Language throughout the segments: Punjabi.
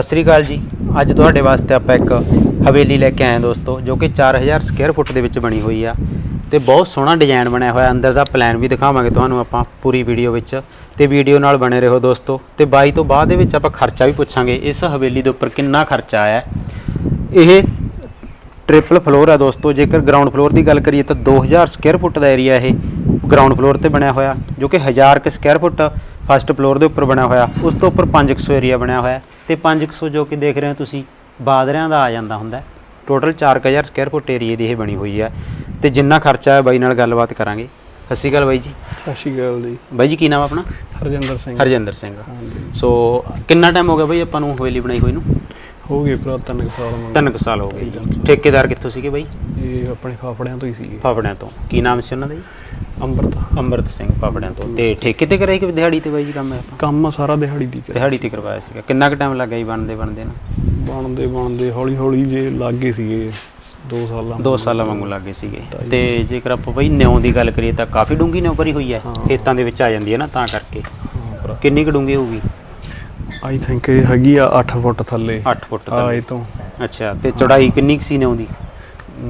ਸਤਿ ਸ੍ਰੀ ਅਕਾਲ ਜੀ। ਅੱਜ ਤੁਹਾਡੇ ਵਾਸਤੇ ਆਪਾਂ ਇੱਕ ਹਵੇਲੀ ਲੈ ਕੇ ਆਏ ਦੋਸਤੋ, ਜੋ ਕਿ 4000 ਸਕੁਅਰ ਫੁੱਟ ਦੇ ਵਿੱਚ ਬਣੀ ਹੋਈ ਆ ਤੇ ਬਹੁਤ ਸੋਹਣਾ ਡਿਜ਼ਾਈਨ ਬਣਿਆ ਹੋਇਆ। ਅੰਦਰ ਦਾ ਪਲਾਨ ਵੀ ਦਿਖਾਵਾਂਗੇ ਤੁਹਾਨੂੰ ਆਪਾਂ ਪੂਰੀ ਵੀਡੀਓ ਵਿੱਚ। ਤੇ ਵੀਡੀਓ ਨਾਲ ਬਣੇ ਰਹੋ ਦੋਸਤੋ। ਤੇ ਬਾਈ ਤੋਂ ਬਾਅਦ ਦੇ ਵਿੱਚ ਆਪਾਂ ਖਰਚਾ ਵੀ ਪੁੱਛਾਂਗੇ, ਇਸ ਹਵੇਲੀ ਦੇ ਉੱਪਰ ਕਿੰਨਾ ਖਰਚਾ ਆਇਆ ਹੈ। ਇਹ ਟ੍ਰਿਪਲ ਫਲੋਰ ਆ ਦੋਸਤੋ। ਜੇਕਰ ਗਰਾਊਂਡ ਫਲੋਰ ਦੀ ਗੱਲ ਕਰੀਏ ਤਾਂ 2000 ਸਕੁਅਰ ਫੁੱਟ ਦਾ ਏਰੀਆ ਇਹ ਗਰਾਊਂਡ ਫਲੋਰ ਤੇ ਬਣਿਆ ਹੋਇਆ, ਜੋ ਕਿ 1000 ਕੁ ਸਕੁਅਰ ਫੁੱਟ ਫਸਟ ਫਲੋਰ ਦੇ ਉੱਪਰ ਬਣਿਆ ਹੋਇਆ ਉਸ ਤੋਂ ਉੱਪਰ 500 ਏਰੀਆ ਬਣਿਆ ਹੋਇਆ ਤੇ 500 ਜੋ ਕਿ ਦੇਖ ਰਹੇ ਹੋ ਤੁਸੀਂ ਬਾਦਰਿਆਂ ਦਾ ਆ ਜਾਂਦਾ ਹੁੰਦਾ ਟੋਟਲ 4000 ਸਕੁਅਰ ਫੁੱਟ ਏਰੀਆ ਦੀ ਇਹ ਬਣੀ ਹੋਈ ਹੈ ਤੇ ਜਿੰਨਾ ਖਰਚਾ ਹੈ ਬਾਈ ਨਾਲ ਗੱਲਬਾਤ ਕਰਾਂਗੇ। ਸਤਿ ਸ਼੍ਰੀ ਅਕਾਲ ਬਾਈ ਜੀ। ਸਤਿ ਸ਼੍ਰੀ ਅਕਾਲ ਜੀ। ਬਾਈ ਜੀ ਕੀ ਨਾਮ ਆਪਣਾ? ਹਰਜਿੰਦਰ ਸਿੰਘ। ਹਰਜਿੰਦਰ ਸਿੰਘ। ਸੋ ਕਿੰਨਾ ਟਾਈਮ ਹੋ ਗਿਆ ਬਾਈ ਆਪਾਂ ਨੂੰ ਹਵੇਲੀ ਬਣਾਈ ਹੋਈ ਨੂੰ? ਹੋ ਗਏ ਭਰਾ ਤਿੰਨ ਕੁ ਸਾਲ ਮੰਗ ਤਿੰਨ ਕੁ ਸਾਲ ਹੋ ਗਏ। ਠੇਕੇਦਾਰ ਕਿੱਥੋਂ ਸੀਗੇ ਬਾਈ? ਇਹ ਆਪਣੇ ਫਾਫੜਿਆਂ ਤੋਂ ਹੀ ਸੀਗੇ। ਫਾਫੜਿਆਂ ਤੋਂ। ਕੀ ਨਾਮ ਸੀ ਉਹਨਾਂ ਦਾ ਜੀ? ਅੰਮ੍ਰਿਤ। ਅੰਮ੍ਰਿਤ ਸਿੰਘ ਫਾਫੜਿਆਂ ਤੋਂ। ਤੇ ਠੇਕੇ ਤੇ ਕਰਾਈ ਕਿ ਦਿਹਾੜੀ ਤੇ ਬਾਈ ਜੀ ਕੰਮ ਹੈ ਆਪਾਂ ਕੰਮ ਸਾਰਾ ਦਿਹਾੜੀ ਦੀ ਕਰ ਦਿਹਾੜੀ ਤੇ ਕਰਵਾਇਆ ਸੀਗਾ। ਕਿੰਨਾ ਕੁ ਟਾਈਮ ਲੱਗਾ ਜੀ ਬਣਦੇ ਬਣਦੇ ਨਾ? ਬਣਦੇ ਬਣਦੇ ਹੌਲੀ ਹੌਲੀ ਜੇ ਲੱਗੇ ਸੀਗੇ 2 ਸਾਲਾਂ 2 ਸਾਲਾਂ ਵਾਂਗੂ ਲੱਗੇ ਸੀਗੇ। ਤੇ ਜੇਕਰ ਆਪਾਂ ਬਈ ਨਿਉ ਦੀ ਗੱਲ ਕਰੀਏ ਤਾਂ ਕਾਫੀ ਡੂੰਗੀ ਨਿਉ ਭਰੀ ਹੋਈ ਹੈ। ਖੇਤਾਂ ਦੇ ਵਿੱਚ ਆ ਜਾਂਦੀ ਹੈ ਨਾ ਤਾਂ ਕਰਕੇ। ਕਿੰਨੀ ਕੁ ਡੂੰਗੀ ਹੋਊਗੀ? ਆਈ ਥਿੰਕ ਇਹ ਹੈਗੀ ਆ 8 ਫੁੱਟ ਥੱਲੇ। 8 ਫੁੱਟ ਆ ਤੱਕ ਇਹ ਤੋਂ। ਅੱਛਾ ਤੇ ਚੌੜਾਈ ਕਿੰਨੀ ਕੁ ਸੀ ਨਿਉ ਦੀ?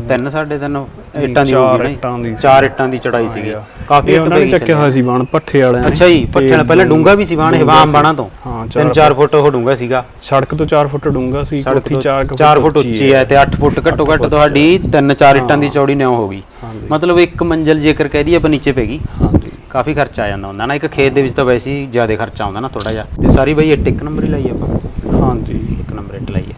ਤਿੰਨ ਸਾਢੇ ਤਿੰਨ ਇੱਟਾਂ ਦੀ ਚਾਰ? ਇੱਟਾਂ ਦੀ। ਸੀ। ਚਾਰ ਇੱਟਾਂ ਦੀ ਚੌੜਾਈ ਸੀਗੀ। ਹਾਂ। ਕਾਫੀ ਇਹ ਇੱਟ ਉਹਨਾਂ ਨੇ ਪਈ ਚੱਕਿਆ ਹੋਇਆ ਸੀ ਬਾਣ ਪੱਠੇ ਵਾਲਿਆਂ ਨੇ ਅੱਛਾ ਜੀ ਤੇ ਪੱਠੇ ਨਾਲ ਪਹਿਲਾਂ ਡੂੰਗਾ ਵੀ ਸੀ ਬਾਣ ਡੂੰਘਾ ਹਵਾਮ ਸੀ। ਬਾਣਾ ਤੋਂ? ਹਾਂ 3-4 ਫੁੱਟ। ਉਹ ਡੂੰਗਾ ਸੀਗਾ। ਸੜਕ ਤੋਂ 4 ਫੁੱਟ ਡੂੰਗਾ ਸੀ ਕੋਠੀ ਤੋਂ 4 4 ਫੁੱਟ ਉੱਚੀ ਹੈ। ਤੇ 8 ਫੁੱਟ ਘੱਟੋ ਘੱਟ ਤੁਹਾਡੀ 3-4 ਇੱਟਾਂ ਦੀ ਚੌੜੀ ਨਿਉ ਹੋਗੀ ਹਾਂਜੀ। ਮਤਲਬ ਇੱਕ ਮੰਜ਼ਲ ਜੇਕਰ ਕਹਿ ਦਈਏ ਆਪਾਂ ਨੀਚੇ ਪੈਗੀ ਹਾਂਜੀ। ਕਾਫੀ ਖਰਚਾ ਆ ਜਾਂਦਾ ਹੁੰਦਾ ਨਾ ਇੱਕ ਖੇਤ ਦੇ ਵਿੱਚ ਤਾਂ ਵੈਸੇ ਹੀ ਜ਼ਿਆਦਾ ਖਰਚਾ ਆਉਂਦਾ ਨਾ ਥੋੜਾ ਜਿਹਾ। ਤੇ ਸਾਰੀ ਬਈ ਇੱਟ ਇੱਕ ਨੰਬਰ ਹੀ ਲਾਈ ਆਪਾਂ। ਹਾਂਜੀ। ਇੱਕ ਨੰਬਰ ਇੱਟ ਲਾਈ। ਹੈ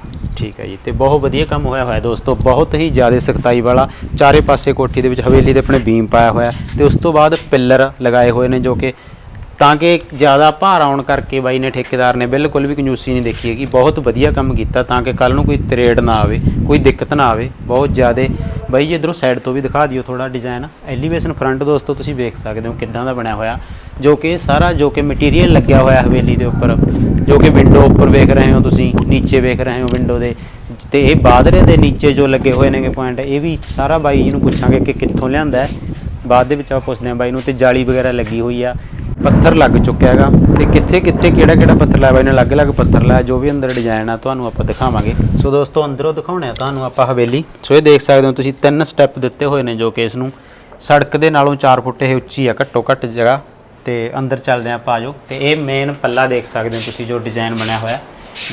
ਠੀਕ ਹੈ ਜੀ। ਤੇ ਬਹੁਤ ਵਧੀਆ ਕੰਮ ਹੋਇਆ ਹੋਇਆ ਦੋਸਤੋ, ਬਹੁਤ ਹੀ ਜ਼ਿਆਦਾ ਸਖਤਾਈ ਵਾਲਾ ਚਾਰੇ ਪਾਸੇ ਕੋਠੀ ਦੇ ਵਿੱਚ ਹਵੇਲੀ ਦੇ ਆਪਣੇ ਬੀਮ ਪਾਇਆ ਹੋਇਆ ਹੈ ਤੇ ਉਸ ਤੋਂ ਬਾਅਦ ਪਿੱਲਰ ਲਗਾਏ ਹੋਏ ਨੇ ਜੋ ਕਿ ਤਾਂ ਕਿ ਜ਼ਿਆਦਾ ਭਾਰ ਆਉਣ ਕਰਕੇ ਬਾਈ ਨੇ ਠੇਕੇਦਾਰ ਨੇ ਬਿਲਕੁਲ ਵੀ ਕੰਜੂਸੀ ਨਹੀਂ ਦੇਖੀ ਹੈਗੀ। ਬਹੁਤ ਵਧੀਆ ਕੰਮ ਕੀਤਾ ਤਾਂ ਕਿ ਕੱਲ ਨੂੰ ਕੋਈ ਤਰੇੜ ਨਾ ਆਵੇ, ਕੋਈ ਦਿੱਕਤ ਨਾ ਆਵੇ। ਬਹੁਤ ਜ਼ਿਆਦਾ ਬਾਈ ਜੀ ਇਧਰੋਂ ਸਾਈਡ ਤੋਂ ਵੀ ਦਿਖਾ ਦਿਓ ਥੋੜਾ ਡਿਜ਼ਾਈਨ ਐਲੀਵੇਸ਼ਨ ਫਰੰਟ ਦੋਸਤੋ, ਤੁਸੀਂ ਵੇਖ ਸਕਦੇ ਹੋ ਕਿੱਦਾਂ ਦਾ ਬਣਿਆ ਹੋਇਆ। ਜੋ ਕਿ ਸਾਰਾ ਜੋ ਕਿ ਮਟੀਰੀਅਲ ਲੱਗਿਆ ਹੋਇਆ ਹਵੇਲੀ ਦੇ ਉੱਪਰ, ਜੋ ਕਿ ਵਿੰਡੋ ਉੱਪਰ ਵੇਖ ਰਹੇ ਹੋ ਤੁਸੀਂ, ਨੀਚੇ ਵੇਖ ਰਹੇ ਹੋ ਵਿੰਡੋ ਦੇ। ਤੇ ਇਹ ਬਾਦਰੇ ਦੇ ਨੀਚੇ ਜੋ ਲੱਗੇ ਹੋਏ ਨੇਗੇ ਪੁਆਇੰਟ ਇਹ ਵੀ ਸਾਰਾ ਬਾਈ ਜੀ ਨੂੰ ਪੁੱਛਾਂਗੇ ਕਿ ਕਿੱਥੋਂ ਲਿਆਂਦਾ ਬਾਅਦ ਦੇ ਵਿੱਚ ਆਪਾਂ ਪੁੱਛਦੇ ਹਾਂ ਬਾਈ ਨੂੰ ਤੇ ਜਾਲੀ ਵਗੈਰਾ ਲੱਗੀ ਹੋਈ ਆ। ਪੱਥਰ ਲੱਗ ਚੁੱਕਿਆ ਹੈਗਾ। ਤੇ ਕਿੱਥੇ ਕਿੱਥੇ ਕਿਹੜਾ ਕਿਹੜਾ ਪੱਥਰ ਲਾਇਆ ਬਾਈ ਨੇ ਅਲੱਗ-ਅਲੱਗ ਪੱਥਰ ਲਾਇਆ ਜੋ ਵੀ ਅੰਦਰ ਡਿਜ਼ਾਈਨ ਆ ਤੁਹਾਨੂੰ ਆਪਾਂ ਦਿਖਾਵਾਂਗੇ। ਸੋ ਦੋਸਤੋ ਅੰਦਰੋਂ ਦਿਖਾਉਣੇ ਆ ਤੁਹਾਨੂੰ ਆਪਾਂ ਹਵੇਲੀ। ਸੋ ਇਹ ਦੇਖ ਸਕਦੇ ਹੋ ਤੁਸੀਂ ਤਿੰਨ ਸਟੈਪ ਦਿੱਤੇ ਹੋਏ ਨੇ ਜੋ ਕਿ ਇਸ ਨੂੰ। ਸੜਕ ਦੇ ਨਾਲੋਂ 4 ਫੁੱਟ ਇਹ ਉੱਚੀ ਆ ਘੱਟੋ ਘੱਟ ਜਗ੍ਹਾ। ਤੇ ਅੰਦਰ ਚੱਲਦੇ ਆ ਆਪਾਂ ਆਜੋ ਤੇ ਇਹ ਮੇਨ ਪੱਲਾ ਦੇਖ ਸਕਦੇ ਹੋ ਤੁਸੀਂ ਜੋ ਡਿਜ਼ਾਈਨ ਬਣਿਆ ਹੋਇਆ।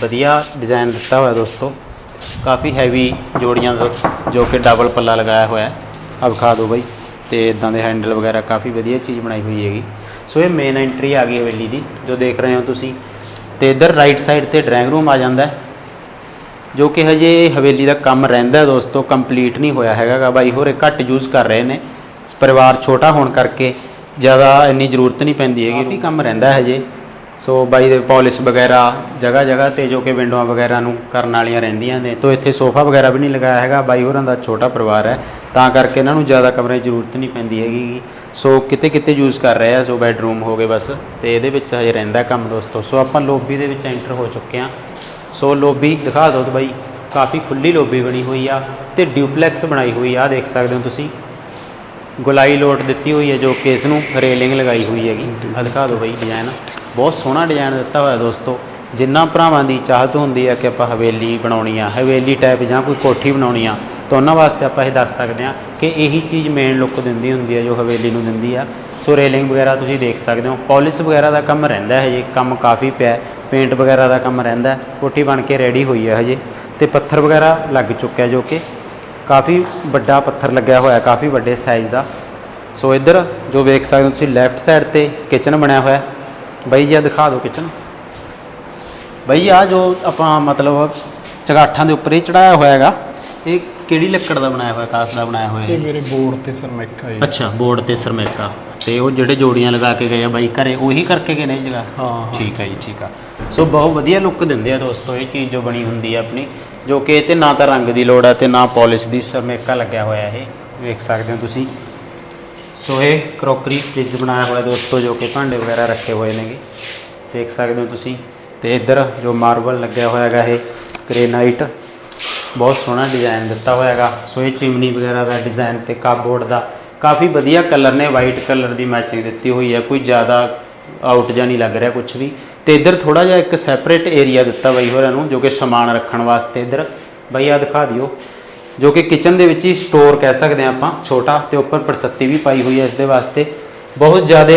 ਵਧੀਆ ਡਿਜ਼ਾਈਨ ਦਿੱਤਾ ਹੋਇਆ ਦੋਸਤੋ। ਕਾਫੀ ਹੈਵੀ ਜੋੜੀਆਂ ਦਾ ਜੋ ਕਿ ਡਬਲ ਪੱਲਾ ਲਗਾਇਆ ਹੋਇਆ। ਹੈ ਆ ਵਿਖਾ ਦਿਓ ਬਾਈ। ਤੇ ਇਦਾਂ ਦੇ ਹੈਂਡਲ ਵਗੈਰਾ ਕਾਫੀ ਵਧੀਆ ਚੀਜ਼ ਬਣਾਈ ਹੋਈ ਹੈਗੀ। ਸੋ ਇਹ ਮੇਨ ਐਂਟਰੀ ਆ ਗਈ ਹਵੇਲੀ ਦੀ, ਜੋ ਦੇਖ ਰਹੇ ਹੋ ਤੁਸੀਂ। ਤੇ ਇਧਰ ਰਾਈਟ ਸਾਈਡ ਤੇ ਡਰਾਇੰਗ ਰੂਮ ਆ ਜਾਂਦਾ ਹੈ, ਜੋ ਕਿ ਹਜੇ ਹਵੇਲੀ ਦਾ ਕੰਮ ਰਹਿੰਦਾ ਦੋਸਤੋ ਕੰਪਲੀਟ ਨਹੀਂ ਹੋਇਆ ਹੈਗਾਗਾ ਬਾਈ, ਹੋਰੇ ਘੱਟ ਯੂਜ਼ ਕਰ ਰਹੇ ਨੇ। ਪਰਿਵਾਰ ਛੋਟਾ ਹੋਣ ਕਰਕੇ ਜ਼ਿਆਦਾ ਇੰਨੀ ਜ਼ਰੂਰਤ ਨਹੀਂ ਪੈਂਦੀ ਹੈਗੀ ਵੀ ਕੰਮ ਰਹਿੰਦਾ ਹਜੇ। ਸੋ ਬਾਈ ਦੇ ਪਾਲਿਸ਼ ਵਗੈਰਾ ਜਗ੍ਹਾ ਜਗ੍ਹਾ ਤੇ ਜੋ ਕਿ ਵਿੰਡੋਆਂ ਵਗੈਰਾ ਨੂੰ ਕਰਨ ਵਾਲੀਆਂ ਰਹਿੰਦੀਆਂ ਨੇ, ਤੋਂ ਇੱਥੇ ਸੋਫਾ ਵਗੈਰਾ ਵੀ ਨਹੀਂ ਲਗਾਇਆ ਹੈਗਾ। ਬਾਈ ਹੋਰਾਂ ਦਾ ਛੋਟਾ ਪਰਿਵਾਰ ਹੈ, ਤਾਂ ਕਰਕੇ ਇਹਨਾਂ ਨੂੰ ਜ਼ਿਆਦਾ ਕਮਰੇ ਦੀ ਜ਼ਰੂਰਤ ਨਹੀਂ ਪੈਂਦੀ ਹੈਗੀ ਸੋ ਕਿਤੇ ਕਿਤੇ ਯੂਜ਼ ਕਰ ਰਹੇ ਆ ਸੋ ਬੈਡਰੂਮ ਹੋ ਗਏ ਬਸ। ਤੇ ਇਹਦੇ ਵਿੱਚ ਹਜੇ ਰਹਿੰਦਾ ਕੰਮ ਦੋਸਤੋ। ਸੋ ਆਪਾਂ ਲੋਬੀ ਦੇ ਵਿੱਚ ਐਂਟਰ ਹੋ ਚੁੱਕੇ ਹਾਂ ਸੋ ਲੋਬੀ ਦਿਖਾ ਦਿਓ ਤੇ ਬਾਈ। ਕਾਫੀ ਖੁੱਲੀ ਲੋਬੀ ਬਣੀ ਹੋਈ ਆ ਤੇ ਡਿਊਪਲੈਕਸ ਬਣਾਈ ਹੋਈ ਆ, ਆਹ ਦੇਖ ਸਕਦੇ ਹੋ ਤੁਸੀਂ। ਗੁਲਾਈ ਲੋਟ ਦਿੱਤੀ ਹੋਈ ਹੈ ਜੋ ਕਿ ਇਸ ਨੂੰ ਰੇਲਿੰਗ ਲਗਾਈ ਹੋਈ ਹੈਗੀ। ਦਿਖਾ ਦਿਓ ਬਾਈ ਡਿਜ਼ਾਈਨ ਬਹੁਤ ਸੋਹਣਾ ਡਿਜ਼ਾਈਨ ਦਿੱਤਾ ਹੋਇਆ ਦੋਸਤੋ। ਜਿੰਨਾ ਭਰਾਵਾਂ ਦੀ ਚਾਹਤ ਹੁੰਦੀ ਹੈ ਕਿ ਆਪਾਂ ਹਵੇਲੀ ਬਣਾਉਣੀ ਆ, ਹਵੇਲੀ ਟਾਈਪ ਜਾਂ ਕੋਈ ਕੋਠੀ ਬਣਾਉਣੀ ਆ ਤਾਂ ਉਹਨਾਂ ਵਾਸਤੇ ਆਪਾਂ ਇਹ ਦੱਸ ਸਕਦੇ ਹਾਂ ਕਿ ਇਹੀ ਚੀਜ਼ ਮੇਨ ਲੁੱਕ ਦਿੰਦੀ ਹੁੰਦੀ ਹੈ ਜੋ ਹਵੇਲੀ ਨੂੰ ਦਿੰਦੀ ਆ। ਸੋ ਰੇਲਿੰਗ ਵਗੈਰਾ ਤੁਸੀਂ ਦੇਖ ਸਕਦੇ ਹੋ। ਪਾਲਿਸ਼ ਵਗੈਰਾ ਦਾ ਕੰਮ ਰਹਿੰਦਾ ਹੈ ਜੇ ਕੰਮ ਕਾਫੀ ਪਿਆ ਪੇਂਟ ਵਗੈਰਾ ਦਾ ਕੰਮ ਰਹਿੰਦਾ ਕੋਠੀ ਬਣ ਕੇ ਰੈਡੀ ਹੋਈ ਹੈ ਹਜੇ। ਤੇ ਪੱਥਰ ਵਗੈਰਾ ਲੱਗ ਚੁੱਕਿਆ ਜੋ ਕਿ ਕਾਫੀ ਵੱਡਾ ਪੱਥਰ ਲੱਗਿਆ ਹੋਇਆ ਕਾਫੀ ਵੱਡੇ ਸਾਈਜ਼ ਦਾ। ਸੋ ਇੱਧਰ ਜੋ ਵੇਖ ਸਕਦੇ ਹੋ ਤੁਸੀਂ ਲੈਫਟ ਸਾਈਡ ਤੇ ਕਿਚਨ ਬਣਿਆ ਹੋਇਆ ਹੈ। ਬਾਈ ਜੀ ਆ ਦਿਖਾ ਦਿਓ ਕਿਚਨ ਬਾਈ ਆ ਜੋ ਆਪਾਂ ਮਤਲਬ ਚਗਾਠਾਂ ਦੇ ਉੱਪਰ ਹੀ ਚੜਾਇਆ ਹੋਇਆ ਹੈਗਾ, ਇਹ ਕਿਹੜੀ ਲੱਕੜ ਦਾ ਬਣਾਇਆ ਹੋਇਆ ਕਾਸ ਦਾ ਬਣਾਇਆ ਹੋਇਆ ਇਹ? ਹੈ ਮੇਰੇ ਬੋਰਡ ਤੇ ਸਰਮੈਕਾ ਜੀ ਅੱਛਾ ਬੋਰਡ ਤੇ ਸਰਮੇਕਾ। ਤੇ ਉਹ ਜਿਹੜੇ ਜੋੜੀਆਂ ਲਗਾ ਕੇ ਗਏ ਆ ਬਾਈ ਘਰੇ ਉਹੀ ਕਰਕੇ ਗਏ ਨੇ ਇਹ ਜਗ੍ਹਾ? ਹਾਂ ਹਾਂ। ਠੀਕ ਹੈ ਜੀ ਠੀਕ ਆ। ਸੋ ਬਹੁਤ ਵਧੀਆ ਲੁੱਕ ਦਿੰਦੇ ਆ ਦੋਸਤੋ ਇਹ ਚੀਜ਼ ਜੋ ਬਣੀ ਹੁੰਦੀ ਆ ਆਪਣੀ ਜੋ ਕਿ ਇਹ ਤੇ ਨਾ ਤਾਂ ਰੰਗ ਦੀ ਲੋੜ ਆ ਤੇ ਨਾ ਪਾਲਿਸ਼ ਦੀ ਸਰਮੇਕਾ ਲੱਗਿਆ ਹੋਇਆ ਇਹ। ਵੇਖ ਸਕਦੇ ਹੋ ਤੁਸੀਂ। ਸੋ ਇਹ ਕਰੋਕਰੀ ਫ੍ਰਿਜ ਬਣਾਇਆ ਹੋਇਆ ਦੋਸਤੋ ਜੋ ਕਿ ਭਾਂਡੇ ਵਗੈਰਾ ਰੱਖੇ ਹੋਏ ਨੇਗੇ। ਦੇਖ ਸਕਦੇ ਹੋ ਤੁਸੀਂ। ਤੇ ਇੱਧਰ ਜੋ ਮਾਰਬਲ ਲੱਗਿਆ ਹੋਇਆ ਹੈਗਾ ਇਹ ਗ੍ਰੇਨਾਈਟ ਬਹੁਤ ਸੋਹਣਾ ਡਿਜ਼ਾਈਨ ਦਿੱਤਾ ਹੋਇਆ ਹੈਗਾ ਸੋ ਇਹ ਚਿਮਨੀ ਵਗੈਰਾ ਦਾ ਡਿਜ਼ਾਈਨ ਤੇ ਕਾਬੋਰਡ ਦਾ ਕਾਫੀ ਵਧੀਆ ਕਲਰ ਨੇ ਵਾਈਟ ਕਲਰ ਦੀ ਮੈਚਿੰਗ ਦਿੱਤੀ ਹੋਈ ਹੈ। ਕੋਈ ਜ਼ਿਆਦਾ ਆਊਟ ਜਾਂ ਨਹੀਂ ਲੱਗ ਰਿਹਾ ਕੁਝ ਵੀ। ਤੇ ਇੱਧਰ ਥੋੜਾ ਜਿਹਾ ਇੱਕ ਸੈਪਰੇਟ ਏਰੀਆ ਦਿੱਤਾ ਬਈ ਹੋਰਾਂ ਨੂੰ, ਜੋ ਕਿ ਸਮਾਨ ਰੱਖਣ ਵਾਸਤੇ ਇੱਧਰ। ਬਈ ਆ ਦਿਖਾ ਦਿਓ। ਜੋ ਕਿ ਕਿਚਨ ਦੇ ਵਿੱਚ ਹੀ ਸਟੋਰ ਕਹਿ ਸਕਦੇ ਹਾਂ ਆਪਾਂ, ਛੋਟਾ ਤੇ ਉੱਪਰ ਪ੍ਰਸੱਤੀ ਵੀ ਪਾਈ ਹੋਈ ਹੈ ਇਸ ਦੇ ਵਾਸਤੇ। ਬਹੁਤ ਜ਼ਿਆਦਾ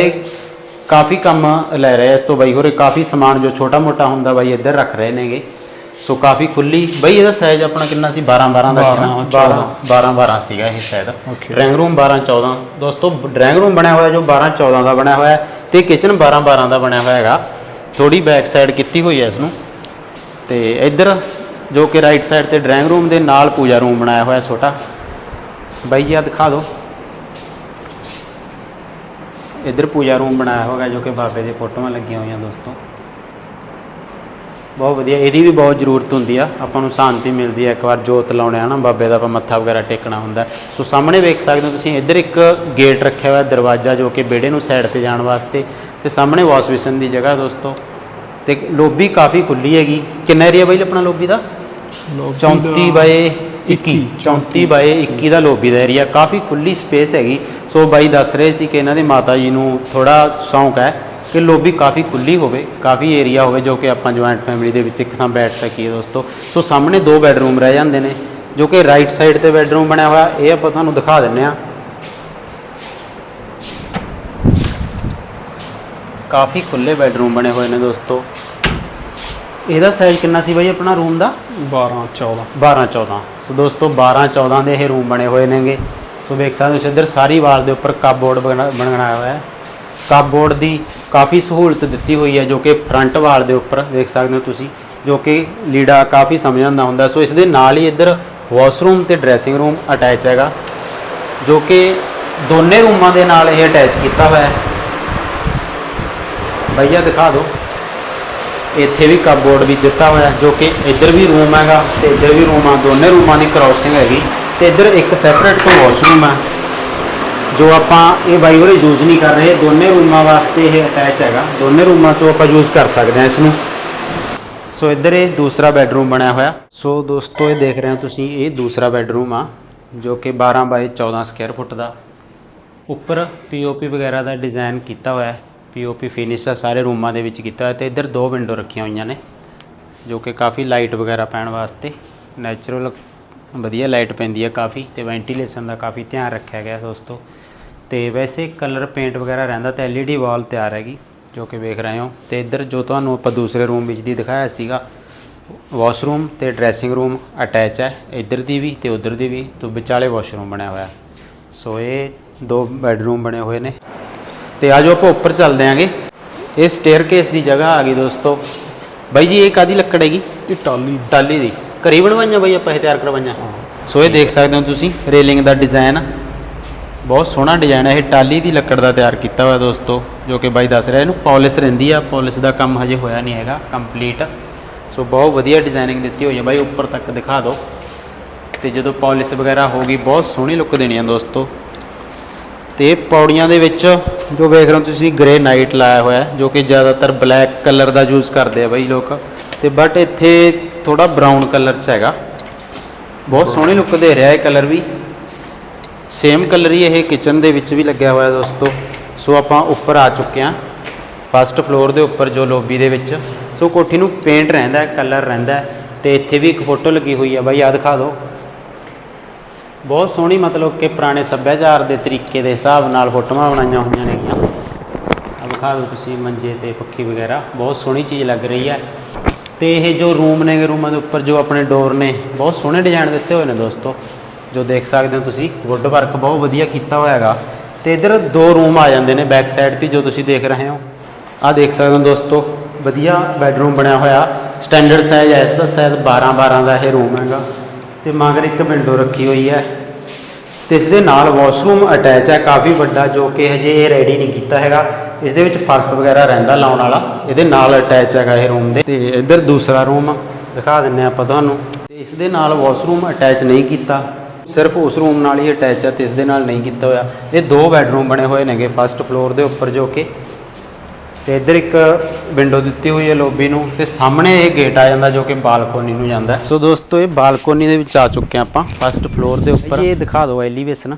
ਕਾਫੀ ਕੰਮ ਲੈ ਰਹੇ ਇਸ ਤੋਂ ਬਈ ਹੋਰੇ। ਕਾਫੀ ਸਮਾਨ ਜੋ ਛੋਟਾ ਮੋਟਾ ਹੁੰਦਾ ਬਾਈ ਇੱਧਰ ਰੱਖ ਰਹੇ ਨੇਗੇ। ਸੋ ਕਾਫੀ ਖੁੱਲੀ। ਬਈ ਇਹਦਾ ਸਾਈਜ਼ ਆਪਣਾ ਕਿੰਨਾ ਸੀ? 12 12 ਦਾ ਸੀ ਨਾ? 12 12 12 ਸੀਗਾ ਇਹ ਸ਼ਾਇਦ. ਡਰਾਇੰਗ ਰੂਮ 12 14 ਦੋਸਤੋ ਡਰਾਇੰਗ ਰੂਮ ਬਣਿਆ ਹੋਇਆ ਜੋ 12 14 ਦਾ ਬਣਿਆ ਹੋਇਆ ਹੈ ਤੇ ਕਿਚਨ 12 12 ਦਾ ਬਣਿਆ ਹੋਇਆ ਹੈਗਾ। ਥੋੜੀ ਬੈਕ ਸਾਈਡ ਕੀਤੀ ਹੋਈ ਹੈ ਇਸ ਨੂੰ ਤੇ ਇੱਧਰ ਜੋ ਕਿ ਰਾਈਟ ਸਾਈਡ ਤੇ ਡਰਾਇੰਗ ਰੂਮ ਦੇ ਨਾਲ ਪੂਜਾ ਰੂਮ ਬਣਾਇਆ ਹੋਇਆ ਛੋਟਾ। ਬਾਈ ਜੀ ਆ ਦਿਖਾ ਦਿਓ। ਇੱਧਰ ਪੂਜਾ ਰੂਮ ਬਣਾਇਆ ਹੋਇਆ ਜੋ ਕਿ ਬਾਬੇ ਦੀ ਫੋਟੋਆਂ ਲੱਗੀਆਂ ਹੋਈਆਂ ਦੋਸਤੋ। ਬਹੁਤ ਵਧੀਆ ਇਹਦੀ ਵੀ ਬਹੁਤ ਜ਼ਰੂਰਤ ਹੁੰਦੀ ਆ। ਆਪਾਂ ਨੂੰ ਸ਼ਾਂਤੀ ਮਿਲਦੀ ਹੈ ਇੱਕ ਵਾਰ ਜੋਤ ਲਾਉਣੇ ਆ ਨਾ ਬਾਬੇ ਦਾ ਆਪਾਂ ਮੱਥਾ ਵਗੈਰਾ ਟੇਕਣਾ ਹੁੰਦਾ। ਸੋ ਸਾਹਮਣੇ ਵੇਖ ਸਕਦੇ ਹੋ ਤੁਸੀਂ ਇੱਧਰ ਇੱਕ ਗੇਟ ਰੱਖਿਆ ਹੋਇਆ ਦਰਵਾਜ਼ਾ ਜੋ ਕਿ ਵਿਹੜੇ ਨੂੰ ਸਾਈਡ ਤੇ ਜਾਣ ਵਾਸਤੇ। ਤੇ ਸਾਹਮਣੇ ਵਾਸ਼ ਬੇਸਿਨ ਦੀ ਜਗ੍ਹਾ ਦੋਸਤੋ। ਤੇ ਲੋਬੀ ਕਾਫੀ ਖੁੱਲੀ ਹੈਗੀ। ਕਿੰਨਾ ਏਰੀਆ ਬਾਈ ਆਪਣਾ ਲੋਬੀ ਦਾ? 34 ਬਾਏ 21 34 ਬਾਏ 21 ਦਾ ਲੋਬੀ ਦਾ ਏਰੀਆ ਕਾਫੀ ਖੁੱਲੀ ਸਪੇਸ ਹੈਗੀ। ਸੋ ਬਾਈ ਦੱਸ ਰਹੇ ਸੀ ਕਿ ਇਹਨਾਂ ਦੀ ਮਾਤਾ ਜੀ ਨੂੰ ਥੋੜਾ ਸ਼ੌਂਕ ਹੈ। ਕਿ ਲੋਬੀ ਕਾਫੀ ਖੁੱਲੀ ਹੋਵੇ ਕਾਫੀ ਏਰੀਆ ਹੋਵੇ ਜੋ ਕਿ ਆਪਾਂ ਜੁਆਇੰਟ ਫੈਮਿਲੀ ਦੇ ਵਿੱਚ ਇੱਕ ਥਾਂ ਬੈਠ ਸਕੀਏ ਦੋਸਤੋ। ਸੋ ਸਾਹਮਣੇ ਦੋ ਬੈੱਡਰੂਮ ਰਹਿ ਜਾਂਦੇ ਨੇ ਜੋ ਕਿ ਰਾਈਟ ਸਾਈਡ ਤੇ ਬੈੱਡਰੂਮ ਬਣਿਆ ਹੋਇਆ ਇਹ ਆਪਾਂ ਤੁਹਾਨੂੰ ਦਿਖਾ ਦਿੰਨੇ ਆ ਕਾਫੀ ਖੁੱਲੇ ਬੈੱਡਰੂਮ ਬਣੇ ਹੋਏ ਨੇ ਦੋਸਤੋ। ਇਹਦਾ ਸਾਈਜ਼ ਕਿੰਨਾ ਸੀ ਬਾਈ ਆਪਣਾ ਰੂਮ ਦਾ? 12 14 12 14 ਸੋ ਦੋਸਤੋ 12 14 ਦੇ ਇਹ ਰੂਮ ਬਣੇ ਹੋਏ ਨੇਗੇ। ਸੋ ਵੇਖ ਸਕਦੇ ਹੋ ਇੱਧਰ ਸਾਰੀ ਵਾਲ ਦੇ ਉੱਪਰ ਕਪਬੋਰਡ ਬਣਾਇਆ ਹੋਇਆ ਹੈ। ਕਪਬੋਰਡ ਦੀ ਕਾਫੀ ਸਹੂਲਤ ਦਿੱਤੀ ਹੋਈ ਹੈ ਜੋ ਕਿ ਫਰੰਟ ਵਾਲ ਦੇ ਉੱਪਰ ਵੇਖ ਸਕਦੇ ਹੋ ਤੁਸੀਂ, ਜੋ ਕਿ ਲੀੜਾ ਕਾਫੀ ਸਮਝ ਜਾਂਦਾ ਹੁੰਦਾ ਸੋ ਇਸ ਦੇ ਨਾਲ ਹੀ ਇੱਧਰ ਵਾਸ਼ਰੂਮ ਤੇ ਡਰੈਸਿੰਗ ਰੂਮ ਅਟੈਚ ਹੈਗਾ, ਜੋ ਕਿ ਦੋਨੇ ਰੂਮਾਂ ਦੇ ਨਾਲ ਇਹ ਅਟੈਚ ਕੀਤਾ ਹੋਇਆ ਹੈ। ਭਈਆ, ਦਿਖਾ ਦਿਓ। ਇੱਥੇ ਵੀ ਕਪਬੋਰਡ ਵੀ ਦਿੱਤਾ ਹੋਇਆ ਜੋ ਕਿ ਇੱਧਰ ਵੀ ਰੂਮ ਹੈਗਾ ਤੇ ਇੱਧਰ ਵੀ ਰੂਮ ਆ ਦੋਨੇ ਰੂਮਾਂ ਦੀ ਕ੍ਰਾਸਿੰਗ ਹੈਗੀ ਤੇ ਇੱਧਰ ਇੱਕ ਸੈਪਰੇਟ ਤੋਂ ਵਾਸ਼ਰੂਮ ਹੈ। ਜੋ ਆਪਾਂ ਇਹ ਬਾਈ ਉਹਰੇ ਯੂਜ਼ ਨਹੀਂ ਕਰ ਰਹੇ, ਦੋਨੇ ਰੂਮਾਂ ਵਾਸਤੇ ਇਹ ਅਟੈਚ ਹੈਗਾ। ਦੋਨੇ ਰੂਮਾਂ 'ਚੋਂ ਆਪਾਂ ਯੂਜ਼ ਕਰ ਸਕਦੇ ਹਾਂ ਇਸ ਨੂੰ ਸੋ ਇੱਧਰ ਇਹ ਦੂਸਰਾ ਬੈੱਡਰੂਮ ਬਣਿਆ ਹੋਇਆ। ਸੋ ਦੋਸਤੋ, ਇਹ ਦੇਖ ਰਹੇ ਹੋ ਤੁਸੀਂ, ਇਹ ਦੂਸਰਾ ਬੈੱਡਰੂਮ ਆ, ਜੋ ਕਿ 12 ਬਾਈ 14 ਸਕੁਅਰ ਫੁੱਟ ਦਾ। ਉੱਪਰ ਪੀਓਪੀ ਵਗੈਰਾ ਦਾ ਡਿਜ਼ਾਈਨ ਕੀਤਾ ਹੋਇਆ ਹੈ। ਪੀਓਪੀ ਫਿਨਿਸ਼ ਆ, ਸਾਰੇ ਰੂਮਾਂ ਦੇ ਵਿੱਚ ਕੀਤਾ ਹੋਇਆ ਤੇ ਇੱਧਰ ਦੋ ਵਿੰਡੋ ਰੱਖੀਆਂ ਹੋਈਆਂ ਨੇ, ਜੋ ਕਿ ਕਾਫੀ ਲਾਈਟ ਵਗੈਰਾ ਪੈਣ ਵਾਸਤੇ ਨੈਚੁਰਲ ਵਧੀਆ ਲਾਈਟ ਪੈਂਦੀ ਹੈ ਕਾਫੀ ਤੇ ਵੈਂਟੀਲੇਸ਼ਨ ਦਾ ਕਾਫੀ ਧਿਆਨ ਰੱਖਿਆ ਗਿਆ ਦੋਸਤੋ। ਤੇ ਵੈਸੇ ਕਲਰ ਪੇਂਟ ਵਗੈਰਾ ਰਹਿੰਦਾ ਤੇ ਐਲਈਡੀ ਵਾਲ ਤਿਆਰ ਹੈਗੀ ਜੋ ਕਿ ਵੇਖ ਰਹੇ ਹੋ। ਤੇ ਇੱਧਰ ਜੋ ਤੁਹਾਨੂੰ ਆਪਾਂ ਦੂਸਰੇ ਰੂਮ ਵਿੱਚ ਦੀ ਦਿਖਾਇਆ ਸੀਗਾ ਵਾਸ਼ਰੂਮ ਤੇ ਡਰੈਸਿੰਗ ਰੂਮ ਅਟੈਚ ਹੈ। ਇੱਧਰ ਦੀ ਵੀ ਤੇ ਉੱਧਰ ਦੀ ਵੀ ਤੋਂ ਵਿਚਾਲੇ ਵਾਸ਼ਰੂਮ ਬਣਿਆ ਹੋਇਆ। ਸੋ ਇਹ ਦੋ ਬੈੱਡਰੂਮ ਬਣੇ ਹੋਏ ਨੇ। ਤੇ ਆਜੋ ਆਪਾਂ ਉੱਪਰ ਚੱਲਦੇ ਆਂਗੇ। ਇਹ ਸਟੇਅਰਕੇਸ ਦੀ ਜਗ੍ਹਾ ਆ ਗਈ ਦੋਸਤੋ। ਬਾਈ ਜੀ ਇਹ ਕਾਦੀ ਲੱਕੜ ਹੈਗੀ? ਇਹ ਟਾਲੀ ਟਾਲੀ ਦੀ। ਘਰੇ ਬਣਵਾਈਆਂ ਬਾਈ ਆਪਾਂ ਇਹ ਤਿਆਰ ਕਰਵਾਈਆਂ? ਸੋ ਇਹ ਦੇਖ ਸਕਦੇ ਹੋ ਤੁਸੀਂ, ਰੇਲਿੰਗ ਦਾ ਡਿਜ਼ਾਈਨ। ਬਹੁਤ ਸੋਹਣਾ ਡਿਜ਼ਾਈਨ ਹੈ। ਇਹ ਟਾਲੀ ਦੀ ਲੱਕੜ ਦਾ ਤਿਆਰ ਕੀਤਾ ਹੋਇਆ ਦੋਸਤੋ, ਜੋ ਕਿ ਬਾਈ ਦੱਸ ਰਿਹਾ, ਇਹਨੂੰ ਪੋਲਿਸ਼ ਰਹਿੰਦੀ ਆ। ਪੋਲਿਸ਼ ਦਾ ਕੰਮ ਹਜੇ ਹੋਇਆ ਨਹੀਂ ਹੈਗਾ, ਕੰਪਲੀਟ। ਸੋ ਬਹੁਤ ਵਧੀਆ ਡਿਜ਼ਾਈਨਿੰਗ ਦਿੱਤੀ ਹੋਈ ਹੈ। ਬਾਈ, ਉੱਪਰ ਤੱਕ ਦਿਖਾ ਦਿਓ। ਤੇ ਜਦੋਂ ਪੋਲਿਸ਼ ਵਗੈਰਾ ਹੋ ਗਈ, ਬਹੁਤ ਸੋਹਣੀ ਲੁੱਕ ਦੇਣੀ ਆ ਦੋਸਤੋ। ਤੇ ਪੌੜੀਆਂ ਦੇ ਵਿੱਚ, ਜੋ ਵੇਖ ਰਹੇ ਹੋ ਤੁਸੀਂ ਗ੍ਰੇ ਨਾਈਟ ਲਾਇਆ ਹੋਇਆ ਜੋ ਕਿ ਜ਼ਿਆਦਾਤਰ ਬਲੈਕ ਕਲਰ ਦਾ ਯੂਜ਼ ਕਰਦੇ ਆ ਬਾਈ ਲੋਕ। ਤੇ ਬਟ ਇੱਥੇ ਥੋੜਾ ਬਰਾਊਨ ਕਲਰ ਚ ਹੈਗਾ। ਬਹੁਤ ਸੋਹਣੇ ਲੁੱਕ ਦੇ ਰਿਹਾ ਇਹ ਕਲਰ ਵੀ। ਸੇਮ ਕਲਰ ਹੀ ਇਹ ਕਿਚਨ ਦੇ ਵਿੱਚ ਵੀ ਲੱਗਿਆ ਹੋਇਆ ਦੋਸਤੋ। ਸੋ ਆਪਾਂ ਉੱਪਰ ਆ ਚੁੱਕੇ ਹਾਂ। ਫਸਟ ਫਲੋਰ ਦੇ ਉੱਪਰ ਜੋ ਲੋਬੀ ਦੇ ਵਿੱਚ। ਸੋ ਕੋਠੀ ਨੂੰ ਪੇਂਟ ਰਹਿੰਦਾ ਕਲਰ ਰਹਿੰਦਾ ਹੈ, ਤੇ ਇੱਥੇ ਵੀ ਇੱਕ ਫੋਟੋ ਲੱਗੀ ਹੋਈ ਆ ਬਾਈ ਆ ਦਿਖਾ ਦਿਓ ਬਹੁਤ ਸੋਹਣੀ ਮਤਲਬ ਕਿ ਪੁਰਾਣੇ ਸੱਭਿਆਚਾਰ ਦੇ ਤਰੀਕੇ ਦੇ ਹਿਸਾਬ ਨਾਲ ਫੋਟੋਆਂ ਬਣਾਈਆਂ ਹੋਈਆਂ ਨੇਗੀਆਂ। ਆ ਦਿਖਾ ਦਿਓ ਤੁਸੀਂ ਮੰਜੇ ਤੇ ਪੱਖੀ ਵਗੈਰਾ। ਬਹੁਤ ਸੋਹਣੀ ਚੀਜ਼ ਲੱਗ ਰਹੀ ਹੈ। ਤੇ ਇਹ ਜੋ ਰੂਮ ਨੇ ਰੂਮਾਂ ਦੇ ਉੱਪਰ ਜੋ ਆਪਣੇ ਡੋਰ ਨੇ, ਬਹੁਤ ਸੋਹਣੇ ਡਿਜ਼ਾਈਨ ਦਿੱਤੇ ਹੋਏ ਨੇ ਦੋਸਤੋ। ਜੋ ਦੇਖ ਸਕਦੇ ਹੋ ਤੁਸੀਂ ਵੁੱਡ ਵਰਕ ਬਹੁਤ ਵਧੀਆ ਕੀਤਾ ਹੋਇਆ ਹੈਗਾ। ਤੇ ਇਧਰ ਦੋ ਰੂਮ ਆ ਜਾਂਦੇ ਨੇ ਬੈਕ ਸਾਈਡ ਤੇ, ਜੋ ਤੁਸੀਂ ਦੇਖ ਰਹੇ ਹੋ। ਆ ਦੇਖ ਸਕਦੇ ਹੋ ਦੋਸਤੋ, ਵਧੀਆ ਬੈੱਡਰੂਮ ਬਣਿਆ ਹੋਇਆ। ਸਟੈਂਡਰਡ ਸਾਈਜ਼ ਹੈ ਇਸ ਦਾ, ਸ਼ਾਇਦ 12 12 ਦਾ ਇਹ ਰੂਮ ਹੈਗਾ। ਤੇ ਮਗਰ ਇੱਕ ਵਿੰਡੋ ਰੱਖੀ ਹੋਈ ਹੈ। ਤੇ ਇਸ ਦੇ ਨਾਲ ਵਾਸ਼ਰੂਮ ਅਟੈਚ ਹੈ, ਕਾਫੀ ਵੱਡਾ, ਜੋ ਕਿ ਹਜੇ ਇਹ ਰੈਡੀ ਨਹੀਂ ਕੀਤਾ ਹੈਗਾ। ਇਸ ਦੇ ਵਿੱਚ ਫਰਸ਼ ਵਗੈਰਾ ਰਹਿੰਦਾ ਲਾਉਣ ਵਾਲਾ। ਇਹਦੇ ਨਾਲ ਅਟੈਚ ਹੈਗਾ ਇਹ ਰੂਮ ਦੇ। ਤੇ ਇੱਧਰ ਦੂਸਰਾ ਰੂਮ ਦਿਖਾ ਦਿੰਨੇ ਆਪਾਂ ਤੁਹਾਨੂੰ। ਇਸ ਦੇ ਨਾਲ ਵਾਸ਼ਰੂਮ ਅਟੈਚ ਨਹੀਂ ਕੀਤਾ। ਸਿਰਫ ਉਸ ਰੂਮ ਨਾਲ ਹੀ ਅਟੈਚ ਹੈ ਤੇ ਇਸ ਦੇ ਨਾਲ ਨਹੀਂ ਕੀਤਾ ਹੋਇਆ। ਇਹ ਦੋ ਬੈੱਡਰੂਮ ਬਣੇ ਹੋਏ ਨੇਗੇ ਫਸਟ ਫਲੋਰ ਦੇ ਉੱਪਰ ਜੋ ਕਿ ਤੇ ਇੱਧਰ ਇੱਕ ਵਿੰਡੋ ਦਿੱਤੀ ਹੋਈ ਹੈ ਲੋਬੀ ਨੂੰ ਤੇ ਸਾਹਮਣੇ ਇਹ ਗੇਟ ਆ ਜਾਂਦਾ ਜੋ ਕਿ ਬਾਲਕੋਨੀ ਨੂੰ ਜਾਂਦਾ। ਸੋ ਦੋਸਤੋ ਇਹ ਬਾਲਕੋਨੀ ਦੇ ਵਿੱਚ ਆ ਚੁੱਕੇ ਆਪਾਂ ਫਸਟ ਫਲੋਰ ਦੇ ਉੱਪਰ। ਇਹ ਦਿਖਾ ਦਿਓ ਐਲੀਵੇਸ਼ਨ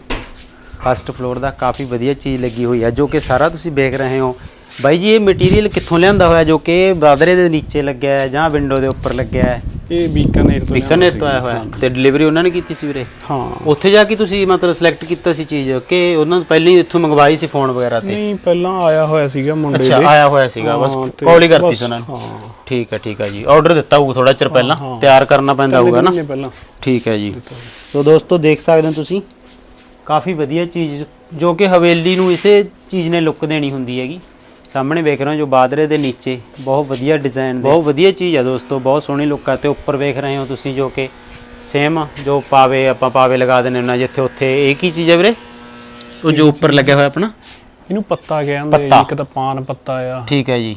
ਫਸਟ ਫਲੋਰ ਦਾ ਕਾਫੀ ਵਧੀਆ ਚੀਜ਼ ਲੱਗੀ ਹੋਈ ਹੈ ਜੋ ਕਿ ਸਾਰਾ ਤੁਸੀਂ ਵੇਖ ਰਹੇ ਹੋ। ਬਾਈ ਜੀ ਇਹ ਮਟੀਰੀਅਲ ਕਿੱਥੋਂ ਲਿਆਂਦਾ ਹੋਇਆ ਜੋ ਕਿ ਬਾਦਰੇ ਦੇ ਨੀਚੇ ਲੱਗਿਆ ਹੈ ਜਾਂ ਵਿੰਡੋ ਦੇ ਉੱਪਰ ਲੱਗਿਆ ਹੈ? ਇਹ ਬੀਕਾਨੇਰ ਤੋਂ ਬੀਕਾਨੇਰ ਤੋਂ ਆਇਆ। ਹੋਇਆ। ਤੇ ਡਿਲੀਵਰੀ ਉਹਨਾਂ ਨੇ ਕੀਤੀ ਸੀ ਵੀਰੇ? ਹਾਂ। ਉੱਥੇ ਜਾ ਕੇ ਤੁਸੀਂ ਮਤਲਬ ਸਿਲੈਕਟ ਕੀਤਾ ਸੀ ਚੀਜ਼ ਕਿ ਉਹਨਾਂ ਨੂੰ ਪਹਿਲਾਂ ਹੀ ਇੱਥੋਂ ਮੰਗਵਾਈ ਸੀ ਫੋਨ ਵਗੈਰਾ ਤੇ? ਨਹੀਂ ਪਹਿਲਾਂ ਆਇਆ ਹੋਇਆ ਸੀਗਾ ਮੁੰਡੇ ਅੱਛਾ ਦੇ। ਆਇਆ ਹੋਇਆ ਸੀਗਾ। ਬਸ ਕਾਲ ਹੀ ਕਰਤੀ ਸੀ ਉਹਨਾਂ ਨੇ। ਹਾਂ। ਠੀਕ ਹੈ ਠੀਕ ਹੈ ਜੀ। ਆਰਡਰ ਦਿੱਤਾ ਹੋਊ ਥੋੜਾ ਚਿਰ ਪਹਿਲਾਂ। ਤਿਆਰ ਕਰਨਾ ਪੈਂਦਾ ਹੋਊਗਾ ਨਾ। ਠੀਕ ਹੈ ਜੀ। ਸੋ ਦੋਸਤੋ ਦੇਖ ਸਕਦੇ ਹੋ ਤੁਸੀਂ ਕਾਫੀ ਵਧੀਆ ਚੀਜ਼ ਜੋ ਕਿ ਹਵੇਲੀ ਨੂੰ ਇਸੇ ਚੀਜ਼ ਨੇ ਲੁੱਕ ਦੇਣੀ ਹੁੰਦੀ ਹੈਗੀ। ਸਾਹਮਣੇ ਵੇਖ ਰਹੇ ਹੋ ਜੋ ਬਾਦਰੇ ਦੇ ਨੀਚੇ ਬਹੁਤ ਵਧੀਆ ਡਿਜ਼ਾਈਨ ਬਹੁਤ ਵਧੀਆ ਚੀਜ਼ ਹੈ ਦੋਸਤੋ ਬਹੁਤ ਸੋਹਣੀ ਲੁੱਕ ਹੈ ਤੇ ਉੱਪਰ ਵੇਖ ਰਹੇ ਹੋ ਤੁਸੀਂ ਜੋ ਕਿ ਸੇਮ ਜੋ ਪਾਵੇ ਆਪਾਂ ਪਾਵੇ ਲਗਾ ਦਿੰਦੇ ਹੁੰਨਾ ਜਿੱਥੇ ਉੱਥੇ। ਇਹ ਕੀ ਚੀਜ਼ ਹੈ ਵੀਰੇ? ਉਹ ਜੋ ਉੱਪਰ ਲੱਗਿਆ ਹੋਇਆ ਆਪਣਾ? ਇਹਨੂੰ ਪੱਤਾ ਕਹਿੰਦੇ ਆ ਜੀ, ਪੱਤਾ। ਇੱਕ ਤਾਂ ਪਾਨ ਪੱਤਾ ਆ। ਠੀਕ ਹੈ ਜੀ।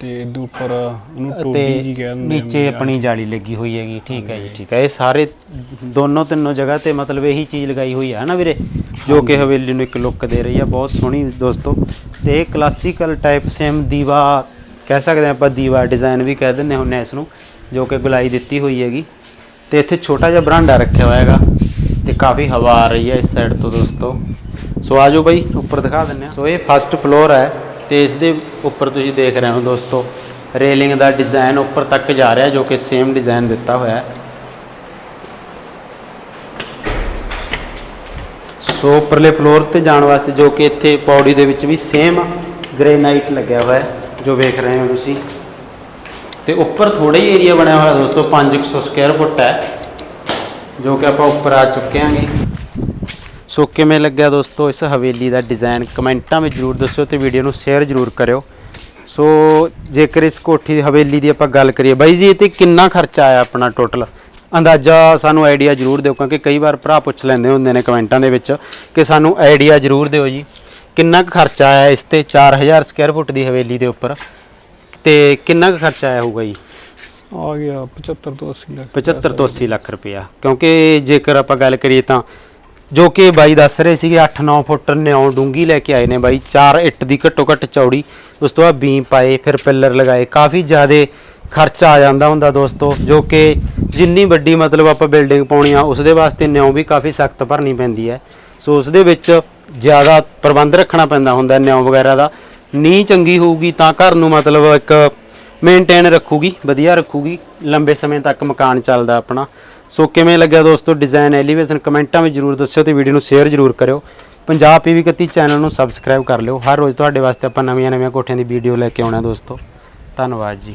ਤੇ ਇਹਦੇ ਉੱਪਰ ਉਹਨੂੰ ਟੋਡੀ ਜੀ ਕਹਿੰਦੇ ਆ ਨੀਚੇ ਆਪਣੀ ਜਾਲੀ ਲੱਗੀ ਹੋਈ ਹੈਗੀ ਠੀਕ ਹੈ ਜੀ ਠੀਕ ਹੈ ਇਹ ਸਾਰੇ ਦੋਨੋਂ ਤਿੰਨੋਂ ਜਗ੍ਹਾ ਤੇ ਮਤਲਬ ਇਹੀ ਚੀਜ਼ ਲਗਾਈ ਹੋਈ ਹੈ ਨਾ ਵੀਰੇ? ਜੋ ਕਿ ਹਵੇਲੀ ਨੂੰ ਇੱਕ ਲੁੱਕ ਦੇ ਰਹੀ ਹੈ ਬਹੁਤ ਸੋਹਣੀ ਦੋਸਤੋ। ਤੇ ਕਲਾਸੀਕਲ ਟਾਈਪ ਸੇਮ ਦੀਵਾ ਕਹਿ ਸਕਦੇ ਹਾਂ ਆਪਾਂ, ਦੀਵਾ ਡਿਜ਼ਾਈਨ ਵੀ ਕਹਿ ਦਿੰਦੇ ਹੁੰਨੇ ਇਸ ਨੂੰ ਜੋ ਕਿ ਗੁਲਾਈ ਦਿੱਤੀ ਹੋਈ ਹੈਗੀ। ਤੇ ਇੱਥੇ ਛੋਟਾ ਜਿਹਾ ਬਰਾਂਡਾ ਰੱਖਿਆ ਹੋਇਆ ਹੈਗਾ ਤੇ ਕਾਫੀ ਹਵਾ ਆ ਰਹੀ ਹੈ ਇਸ ਸਾਈਡ ਤੋਂ ਦੋਸਤੋ। ਸੋ ਆਜੋ ਬਾਈ, ਉੱਪਰ ਦਿਖਾ ਦਿੰਨੇ ਆ ਸੋ ਇਹ ਫਸਟ ਫਲੋਰ ਹੈ ਤੇ ਇਸ ਦੇ ਉੱਪਰ ਤੁਸੀਂ ਦੇਖ ਰਹੇ ਹੋ ਦੋਸਤੋ, ਰੇਲਿੰਗ ਦਾ ਡਿਜ਼ਾਈਨ ਉੱਪਰ ਤੱਕ ਜਾ ਰਿਹਾ ਜੋ ਕਿ ਸੇਮ ਡਿਜ਼ਾਈਨ ਦਿੱਤਾ ਹੋਇਆ ਹੈ। ਸੋ ਉੱਪਰਲੇ ਫਲੋਰ ਤੇ ਜਾਣ ਵਾਸਤੇ ਜੋ ਕਿ ਇੱਥੇ ਪੌੜੀ ਦੇ ਵਿੱਚ ਵੀ ਸੇਮ ਗ੍ਰੇਨਾਈਟ ਲੱਗਿਆ ਹੋਇਆ ਜੋ ਵੇਖ ਰਹੇ ਹੋ ਤੁਸੀਂ। ਤੇ ਉੱਪਰ ਥੋੜਾ ਹੀ ਏਰੀਆ ਬਣਿਆ ਹੋਇਆ ਦੋਸਤੋ 500 ਸਕੁਅਰ ਫੁੱਟ ਹੈ, ਜੋ ਕਿ ਆਪਾਂ ਉੱਪਰ ਆ ਚੁੱਕੇ ਆਂਗੇ ਸੋ ਕਿਵੇਂ ਲੱਗਿਆ ਦੋਸਤੋ ਇਸ ਹਵੇਲੀ ਦਾ ਡਿਜ਼ਾਈਨ ਕਮੈਂਟਾਂ ਵਿੱਚ ਜਰੂਰ ਦੱਸਿਓ ਤੇ ਵੀਡੀਓ ਨੂੰ ਸ਼ੇਅਰ ਜਰੂਰ ਕਰਿਓ। ਸੋ ਜੇਕਰ ਇਸ ਕੋਠੀ ਦੀ ਹਵੇਲੀ ਦੀ ਆਪਾਂ ਗੱਲ ਕਰੀਏ, ਬਾਈ ਜੀ, ਇਹ ਤੇ ਕਿੰਨਾ ਖਰਚਾ ਆਇਆ ਆਪਣਾ ਟੋਟਲ ਅੰਦਾਜ਼ਾ ਸਾਨੂੰ ਆਈਡੀਆ ਜਰੂਰ ਦਿਓ ਕਿਉਂਕਿ ਕਈ ਵਾਰ ਭਰਾ ਪੁੱਛ ਲੈਂਦੇ ਹੁੰਦੇ ਨੇ ਕਮੈਂਟਾਂ ਦੇ ਵਿੱਚ ਕਿ ਸਾਨੂੰ ਆਈਡੀਆ ਜਰੂਰ ਦਿਓ ਜੀ। ਕਿੰਨਾ ਕੁ ਖਰਚਾ ਆਇਆ ਇਸ ਤੇ 4000 ਸਕੁਅਰ ਫੁੱਟ ਦੀ ਹਵੇਲੀ ਦੇ ਉੱਪਰ? ਤੇ ਕਿੰਨਾ ਕੁ ਖਰਚਾ ਆਇਆ ਹੋਊਗਾ ਜੀ? ਆ ਗਿਆ 75 ਤੋਂ 80 ਲੱਖ। 75 ਤੋਂ 80 ਲੱਖ ਰੁਪਇਆ। ਕਿਉਂਕਿ ਜੇਕਰ ਆਪਾਂ ਗੱਲ ਕਰੀਏ ਤਾਂ ਜੋ ਕਿ ਬਾਈ ਦੱਸ ਰਹੇ ਸੀਗੇ 8-9 ਫੁੱਟ ਨਿਉ ਡੂੰਗੀ ਲੈ ਕੇ ਆਏ ਨੇ ਬਾਈ। 4 ਇੱਟ ਦੀ ਘੱਟੋ ਘੱਟ ਚੌੜੀ ਉਸ ਤੋਂ ਬਾਅਦ ਬੀਮ ਪਾਏ ਫਿਰ ਪਿੱਲਰ ਲਗਾਏ। ਕਾਫੀ ਜ਼ਿਆਦੇ ਖਰਚਾ ਆ ਜਾਂਦਾ ਹੁੰਦਾ ਦੋਸਤੋ, ਜੋ ਕਿ ਜਿੰਨੀ ਵੱਡੀ ਮਤਲਬ ਆਪਾਂ ਬਿਲਡਿੰਗ ਪਾਉਣੀ ਆ ਉਸ ਦੇ ਵਾਸਤੇ ਨਿਉ ਵੀ ਕਾਫੀ ਸਖਤ ਭਰਨੀ ਪੈਂਦੀ ਹੈ। ਸੋ ਉਸ ਦੇ ਵਿੱਚ ਜ਼ਿਆਦਾ ਪ੍ਰਬੰਧ ਰੱਖਣਾ ਪੈਂਦਾ ਹੁੰਦਾ ਨਿਉ ਵਗੈਰਾ ਦਾ। ਨੀ ਚੰਗੀ ਹੋਊਗੀ ਤਾਂ ਘਰ ਨੂੰ ਮਤਲਬ ਇੱਕ ਮੇਨਟੇਨ ਰੱਖੂਗੀ, ਵਧੀਆ ਰੱਖੂਗੀ, ਲੰਬੇ ਸਮੇਂ ਤੱਕ ਮਕਾਨ ਚੱਲਦਾ ਆਪਣਾ। ਸੋ ਕਿਵੇਂ ਲੱਗਿਆ ਦੋਸਤੋ ਡਿਜ਼ਾਈਨ ਐਲੀਵੇਸ਼ਨ ਕਮੈਂਟਾਂ ਵਿੱਚ ਜਰੂਰ ਦੱਸਿਓ ਤੇ ਵੀਡੀਓ ਨੂੰ ਸ਼ੇਅਰ ਜਰੂਰ ਕਰਿਓ। ਪੰਜਾਬ ਪੀਵੀ 31 ਚੈਨਲ ਨੂੰ ਸਬਸਕ੍ਰਾਈਬ ਕਰ ਲਿਓ। ਹਰ ਰੋਜ਼ ਤੁਹਾਡੇ ਵਾਸਤੇ ਆਪਾਂ ਨਵੀਆਂ ਨਵੀਆਂ ਕੋਠਿਆਂ ਦੀ ਵੀਡੀਓ ਲੈ ਕੇ ਆਉਣਾ ਦੋਸਤੋ। ਧੰਨਵਾਦ ਜੀ।